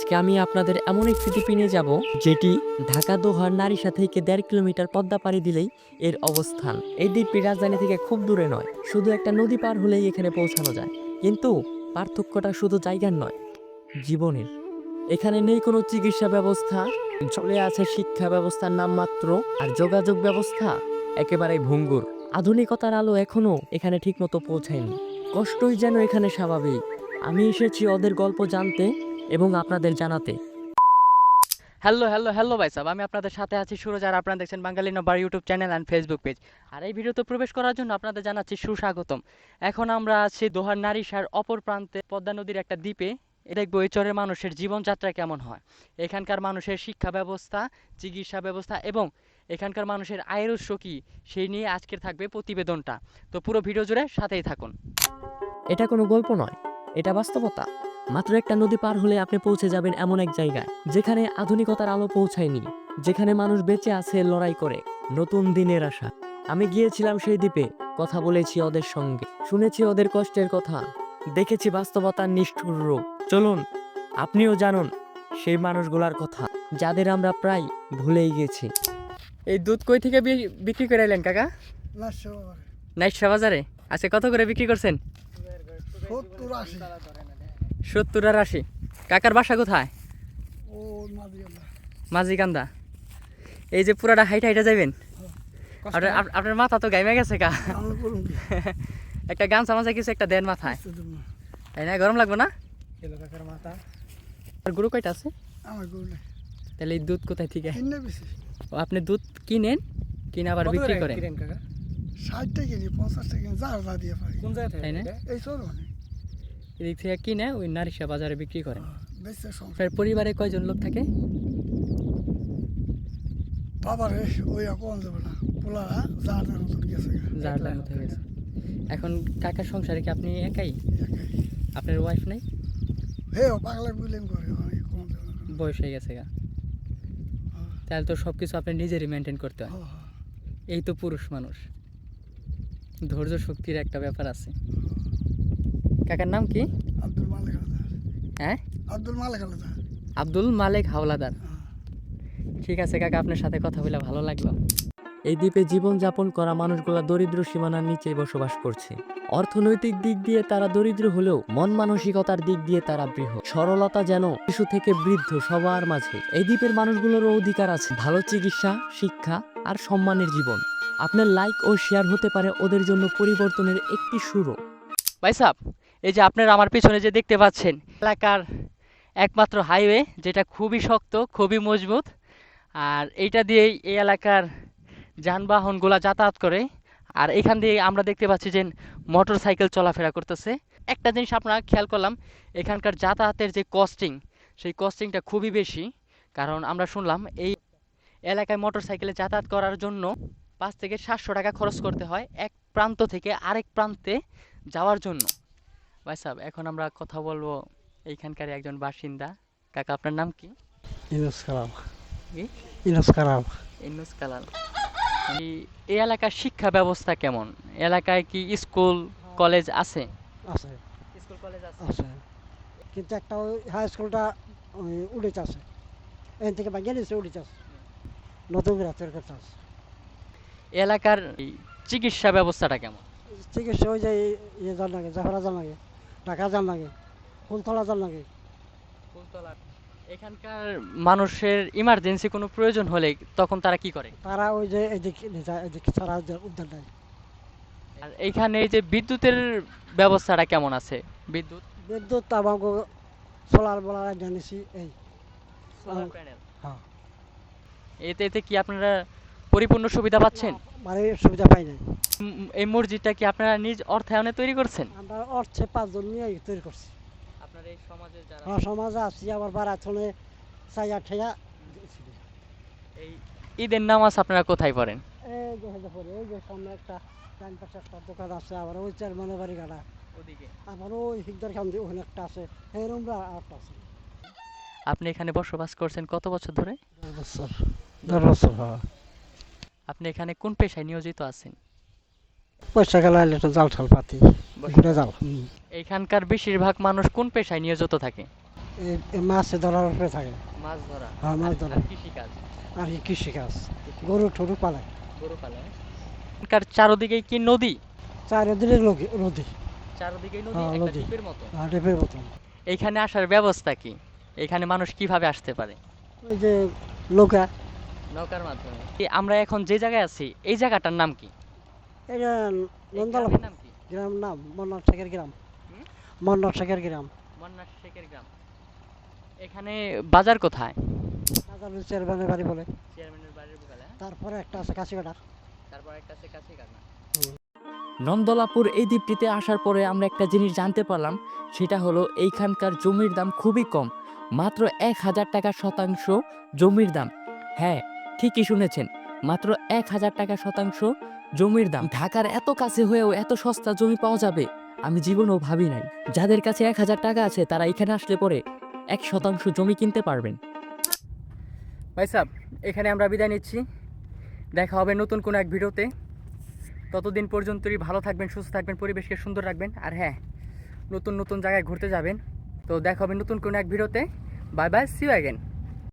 আজকে আমি আপনাদের এমন একটি দ্বীপে নিয়ে যাব, যেটি ঢাকা দোহার নারিশা থেকে দেড় কিলোমিটার পদ্মা পাড়ি দিলেই এর অবস্থান। এই দ্বীপটি রাজধানী থেকে খুব দূরে নয়, শুধু একটা নদী পার হলেই এখানে পৌঁছানো যায়। কিন্তু পার্থক্যটা শুধু জায়গার নয়, জীবনের। এখানে নেই কোনো চিকিৎসা ব্যবস্থা, চলে আছে শিক্ষা ব্যবস্থার নামমাত্র আর যোগাযোগ ব্যবস্থা একেবারেই ভঙ্গুর। আধুনিকতার আলো এখনও এখানে ঠিকমতো পৌঁছায়নি। কষ্টই যেন এখানে স্বাভাবিক। আমি এসেছি ওদের গল্প জানতে এবং আপনাদের জানাতে। হ্যালো হ্যালো হ্যালো ভাই সাহেব আমি আপনাদের সাথে আছি সুরজ আর আপনারা দেখছেন Bangali number YouTube channel and Facebook page আর এই ভিডিওতে প্রবেশ করার জন্য আপনাদের জানাচ্ছি সুস্বাগতম। এখন আমরা আছি দোহার নারিশার অপর প্রান্তে পদ্মা নদীর একটা দ্বীপে। দেখব এই চরের মানুষের জীবনযাত্রা কেমন হয়। এখানকার মানুষের শিক্ষা ব্যবস্থা চিকিৎসা ব্যবস্থা এবং এখানকার মানুষের আয়ের উৎস কী সেই নিয়ে আজকের থাকবে প্রতিবেদনটা। তো পুরো ভিডিও জুড়ে সাথেই থাকুন। এটা কোনো গল্প নয় এটা বাস্তবতা। মাত্র একটা নদী পার হলে আপনি পৌঁছে যাবেন এমন এক জায়গায় যেখানে আধুনিকতার আলো পৌঁছায়নি যেখানে মানুষ বেঁচে আছে লড়াই করে। নতুন দিনের আশা। আমি গিয়েছিলাম সেই দ্বীপে কথা বলেছি ওদের সঙ্গে শুনেছি ওদের কষ্টের কথা দেখেছি বাস্তবতার নিষ্ঠুর রূপ। চলুন আপনিও জানুন সেই মানুষগুলার কথা যাদের আমরা প্রায় ভুলেই গেছি। এই দুধ কই থেকে বিক্রি করে এলেন কাকা? নাইশা বাজারে? আচ্ছা কত করে বিক্রি করছেন? সত্তর আশি আর আশি। কাকার বাসা কোথায়? মাঝিকান্দা এই যে পুরাটা হাইটা হাইটা যাইবেন? আপনার মাথা তো গাইমে গেছে কা? একটা গান সামাজা কিছু একটা দেন মাথায়। তাই না? গরম লাগবে না? মাথা। আর গরু কয়টা আছে? তাহলে এই দুধ কোথায় থেকে? কিনে বেশি। ও আপনি দুধ কিনেন কিনে আবার বিক্রি করেন। ষাটটা কিনি পঞ্চাশটা কিনি যা যা দিয়ে পারি। তাই না? এই চল মানে এদিক থেকে কিনে ওই নারিশা বাজারে বিক্রি করেন। আপনার পরিবারে কয়জন লোক থাকে? বাবারে ওই কোন যাবে না। পোলারা মতন গেছে গেছে। এখন কাকার সংসারে কি আপনি একাই? আপনার ওয়াইফ নাই? হে পাগলা করে বয়স হয়ে গেছে গা। তাহলে তো সব কিছু আপনি নিজেরই মেনটেন করতে হয়। হ্যাঁ, হ্যাঁ। এই তো পুরুষ মানুষ। ধৈর্য শক্তির একটা ব্যাপার আছে। কাকার নাম কি? আব্দুল মালিক আলাদা হ্যাঁ? আব্দুল মালিক আলাদা আব্দুল মালেক হাওলাদার। ঠিক আছে কাকা আপনার সাথে কথা বলে ভালো লাগল। এই দ্বীপে জীবনযাপন করা মানুষগুলা দরিদ্র সীমানার নিচেই বসবাস করছে। অর্থনৈতিক দিক দিয়ে তারা দরিদ্র হলেও মন মানসিকতার দিক দিয়ে তারা বৃহৎ সরলতা যেন শিশু থেকে বৃদ্ধ সবার মাঝে। এই দ্বীপের মানুষগুলোরও অধিকার আছে। ভালো চিকিৎসা শিক্ষা আর সম্মানের জীবন। আপনার লাইক ও শেয়ার হতে পারে ওদের জন্য পরিবর্তনের একটি শুরু ভাই সাহ এই যে আপনারা আমার পিছনে যে দেখতে পাচ্ছেন, এলাকার একমাত্র হাইওয়ে যেটা খুবই শক্ত, খুবই মজবুত, আর এইটা দিয়েই এই এলাকার যানবাহনগুলা যাতায়াত করে। আর এখান দিয়ে আমরা দেখতে পাচ্ছি যে মোটর সাইকেল চলাফেরা করতেছে। একটা জিনিস আপনারা খেয়াল করলাম, এখানকার যাতায়াতের যে কস্টিং সেই কস্টিংটা খুবই বেশি। কারণ আমরা শুনলাম এই এলাকায় মোটর সাইকেলে যাতায়াত করার জন্য পাঁচ থেকে সাতশো টাকা খরচ করতে হয় এক প্রান্ত থেকে আরেক প্রান্তে যাওয়ার জন্য। ভাই সাহেব এখন আমরা কথা বলব এইখানকার একজন বাসিন্দা। কাকা আপনার নাম কি? ইনুস কালাম। ইনুস কালাম। ইন্নুস কালাল এই এই এলাকার শিক্ষা ব্যবস্থা কেমন? এলাকায় কি স্কুল কলেজ আছে? আছে। স্কুল কলেজ আছে? কিন্তু একটা ওই হাই স্কুলটা উড়ে আছে। এখান থেকে বাগিয়ে নিয়েছে উড়ে আছে। নতুন করে তৈরি করতে আছে। এলাকার চিকিৎসা ব্যবস্থাটা কেমন? চিকিৎসা ওই যে ইয়ে যান লাগে জাফরা যান লাগে ঢাকা যান লাগে ফুলতলা যান লাগে। এখানকার মানুষের ইমার্জেন্সি কোনো প্রয়োজন হলে তখন তারা কি করে? তারা ওই যে এদিকে এদিকে ছাড়া উদ্ধার- উদ্ধার নেয় আর এইখানে এই যে বিদ্যুতের ব্যবস্থাটা কেমন আছে? বিদ্যুৎ? বিদ্যুৎ আমাকে সোলার বলার জানিছি এই। সোলার প্যানেল হ্যাঁ। এতে এতে কি আপনারা পরিপূর্ণ সুবিধা পাচ্ছেন? বাড়ির সুবিধা পাই নাই। এই মসজিদটা কি আপনারা নিজ অর্থায়নে তৈরি করছেন? আমরা অর্থে পাঁচজন নিয়ে তৈরি করছি। আপনার এই সমাজের যারা সমাজে আছি আবার বারাথনে চাইয়া ঠেয়া এই ঈদের নামাজ আপনারা কোথায় পড়েন? এই যে হেঁটে পড়ে এই যে সামনে একটা ডান পাশে একটা দোকান আছে আবার ওই চার মনে বাড়ি গাড়া ওদিকে। আবার ওই হিকদার খান দিয়ে ওখানে একটা আছে এরকম আর একটা আছে। আপনি এখানে বসবাস করছেন কত বছর ধরে? দশ বছর। দশ বছর হ্যাঁ আপনি এখানে কোন পেশায় নিয়োজিত আছেন? আইলে তো জাল ঠাল পাতি ঘুরে জাল এইখানকার বেশিরভাগ মানুষ কোন পেশায় নিয়োজিত থাকে? মাছ ধরার উপরে থাকে। মাছ ধরা। হ্যাঁ, মাছ ধরা। কৃষিকাজ আর কি কৃষিকাজ গরু পালে। গরু পালন এখানকার চারদিকে কি নদী? চারিদিকে নদী নদী। চারদিকে নদী হ্যাঁ, একটা। দ্বীপের মতো? ডেপের মতন। এইখানে আসার ব্যবস্থা কি? এখানে মানুষ কীভাবে আসতে পারে? ওই যে নৌকা। নৌকার মাধ্যমে। আমরা এখন যে জায়গায় আছি এই জায়গাটার নাম কি? এটা এই নন্দলা গ্রামের গ্রাম নাম মন্নার শেখের গ্রাম। হুম? শেখের গ্রাম। মন্নার শেখের গ্রাম। এখানে বাজার কোথায়? হাজার চেয়ারম্যানের বাড়ি বলে। চেয়ারম্যানের বাড়ির বগালে তারপরে একটা আছে কাশিকাটা তারপর একটা আছে কাছিকাটা নন্দলাপুর এই দ্বীপটিতে আসার পরে আমরা একটা জিনিস জানতে পারলাম সেটা হলো এইখানকার জমির দাম খুবই কম। মাত্র এক হাজার টাকা শতাংশ জমির দাম। হ্যাঁ ঠিকই শুনেছেন। মাত্র এক হাজার টাকা শতাংশ জমির দাম। ঢাকার এত কাছে হয়েও এত সস্তা জমি পাওয়া যাবে, আমি জীবনেও ভাবি নাই। যাদের কাছে এক হাজার টাকা আছে, তারা এখানে আসলে পরে এক শতাংশ জমি কিনতে পারবেন। ভাই সাহ এখানে আমরা বিদায় নিচ্ছি। দেখা হবে নতুন কোনো এক ভিডিওতে। ততদিন পর্যন্তই ভালো থাকবেন, সুস্থ থাকবেন, পরিবেশকে সুন্দর রাখবেন। আর হ্যাঁ নতুন নতুন জায়গায় ঘুরতে যাবেন। তো দেখা হবে নতুন কোনো এক ভিডিওতে। Bye bye see you again